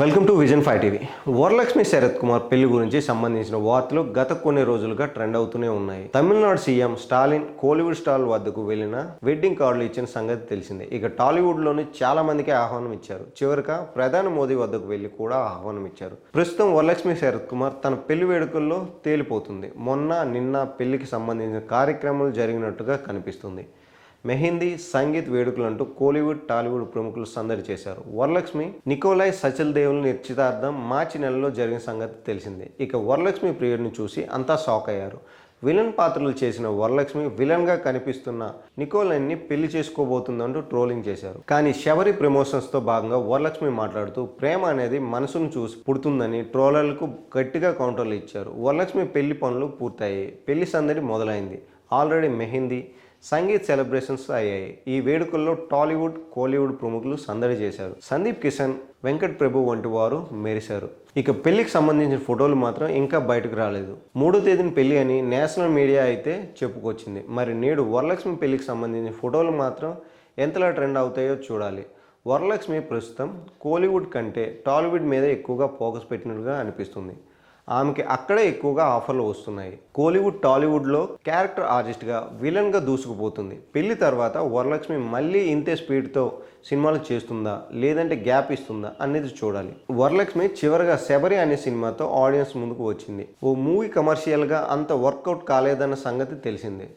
Welcome to vision five TV. Varalakshmi Sarath Kumar పెళ్ళి గురించి సంబంధించిన వార్తలు గత కొన్ని రోజులుగా ట్రెండ్ అవుతూనే ఉన్నాయి. తమిళనాడు సీఎం స్టాలిన్ కోలీవుడ్ స్టాల్ వద్దకు వెళ్ళిన వెడ్డింగ్ కార్డులు ఇచ్చిన సంగతి తెలిసిందే. ఇక టాలీవుడ్లోని చాలా మందికి ఆహ్వానం ఇచ్చారు. చివరిగా ప్రధాని మోదీ వద్దకు వెళ్ళి కూడా ఆహ్వానం ఇచ్చారు. ప్రస్తుతం వరలక్ష్మి శరత్ కుమార్ తన పెళ్ళి వేడుకల్లో తేలిపోతుంది. మొన్న నిన్న పెళ్ళికి సంబంధించిన కార్యక్రమాలు జరిగినట్టుగా కనిపిస్తుంది. మెహిందీ సంగీత్ వేడుకలంటూ కోలీవుడ్ టాలీవుడ్ ప్రముఖులు సందడి చేశారు. వరలక్ష్మి నికోలాయ్ సచల్ దేవుల నిశ్చితార్థం మార్చి నెలలో జరిగిన సంగతి తెలిసిందే. ఇక వరలక్ష్మి ప్రియుడిని చూసి అంతా షాక్ అయ్యారు. విలన్ పాత్రలు చేసిన వరలక్ష్మి విలన్గా కనిపిస్తున్న నికోలైన్ని పెళ్ళి చేసుకోబోతుందంటూ ట్రోలింగ్ చేశారు. కానీ శబరి ప్రమోషన్స్తో భాగంగా వరలక్ష్మి మాట్లాడుతూ ప్రేమ అనేది మనసును చూసి పుడుతుందని ట్రోలర్లకు గట్టిగా కౌంటర్లు ఇచ్చారు. వరలక్ష్మి పెళ్ళి పనులు పూర్తయ్యాయి. పెళ్ళి సందడి మొదలైంది. ఆల్రెడీ మెహిందీ సంగీత్ సెలబ్రేషన్స్ అయ్యాయి. ఈ వేడుకల్లో టాలీవుడ్ కోలీవుడ్ ప్రముఖులు సందడి చేశారు. సందీప్ కిషన్ వెంకట్ ప్రభు వంటి వారు మెరిశారు. ఇక పెళ్ళికి సంబంధించిన ఫోటోలు మాత్రం ఇంకా బయటకు రాలేదు. మూడో తేదీన పెళ్ళి అని నేషనల్ మీడియా అయితే చెప్పుకొచ్చింది. మరి నేడు వరలక్ష్మి పెళ్ళికి సంబంధించిన ఫోటోలు మాత్రం ఎంతలా ట్రెండ్ అవుతాయో చూడాలి. వరలక్ష్మి ప్రస్తుతం కోలీవుడ్ కంటే టాలీవుడ్ మీద ఎక్కువగా ఫోకస్ పెట్టినట్టుగా అనిపిస్తుంది. ఆమెకి అక్కడే ఎక్కువగా ఆఫర్లు వస్తున్నాయి. కోలీవుడ్ టాలీవుడ్లో క్యారెక్టర్ ఆర్టిస్ట్గా విలన్గా దూసుకుపోతుంది. పెళ్ళి తర్వాత వరలక్ష్మి మళ్ళీ ఇంతే స్పీడ్తో సినిమాలు చేస్తుందా? లేదంటే గ్యాప్ ఇస్తుందా? అనేది చూడాలి. వరలక్ష్మి చివరిగా శబరి అనే సినిమాతో ఆడియన్స్ ముందుకు వచ్చింది. ఓ మూవీ కమర్షియల్గా అంత వర్కౌట్ కాలేదన్న సంగతి తెలిసిందే.